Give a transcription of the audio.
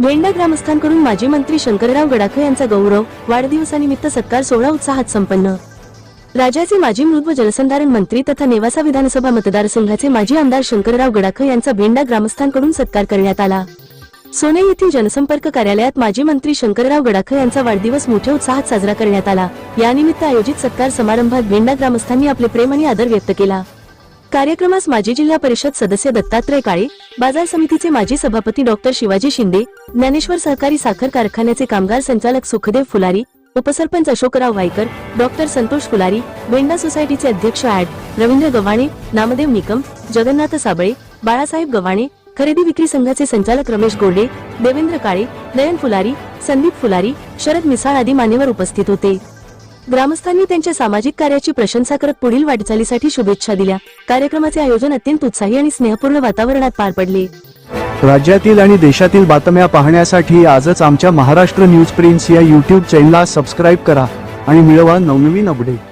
भेंडा ग्रामस्थांकडून माजी मंत्री शंकरराव गडाखे यांचा गौरव वाढदिवसानिमित्त सत्कार सोहळा उत्साहात संपन्न. राज्याचे माजी मृद व जलसंधारण मंत्री तथा नेवासा विधानसभा मतदारसंघाचे माजी आमदार शंकरराव गडाखे यांचा भेंडा ग्रामस्थांकडून सत्कार करण्यात आला. सोने येथील जनसंपर्क कार्यालयात माजी मंत्री शंकरराव गडाखे यांचा वाढदिवस मोठ्या उत्साहात साजरा करण्यात आला. यानिमित्त आयोजित सत्कार समारंभात भेंडा ग्रामस्थांनी आपले प्रेम आणि आदर व्यक्त केला. कार्यक्रमास माजी जिल्हा परिषद सदस्य दत्तात्रय काळे बाजार समितीचे माजी सभापती डॉक्टर शिवाजी शिंदे ज्ञानेश्वर सहकारी साखर कारखान्याचे कामगार संचालक सुखदेव फुलारी उपसरपंच अशोकराव वाईकर डॉक्टर संतोष फुलारी वेंडा सोसायटीचे अध्यक्ष ऍड रवींद्र गव्हाणे नामदेव निकम जगन्नाथ साबळे बाळासाहेब गव्हाणे खरेदी विक्री संघाचे संचालक रमेश गोडे देवेंद्र काळे नयन फुलारी संदीप फुलारी शरद मिसाळ आदी मान्यवर उपस्थित होते. ग्रामस्थांनी त्यांच्या सामाजिक कार्याची प्रशंसा करत पुढील वाटचालीसाठी शुभेच्छा दिल्या. कार्यक्रमाचे आयोजन अत्यंत उत्साही आणि स्नेहपूर्ण वातावरणात पार पडले. राज्यातील आणि देशातील बातम्या पाहण्यासाठी आजच आमच्या महाराष्ट्र न्यूज प्रिन्स या यूट्यूब चॅनलला सबस्क्राईब करा आणि मिळवा नवनवीन अपडेट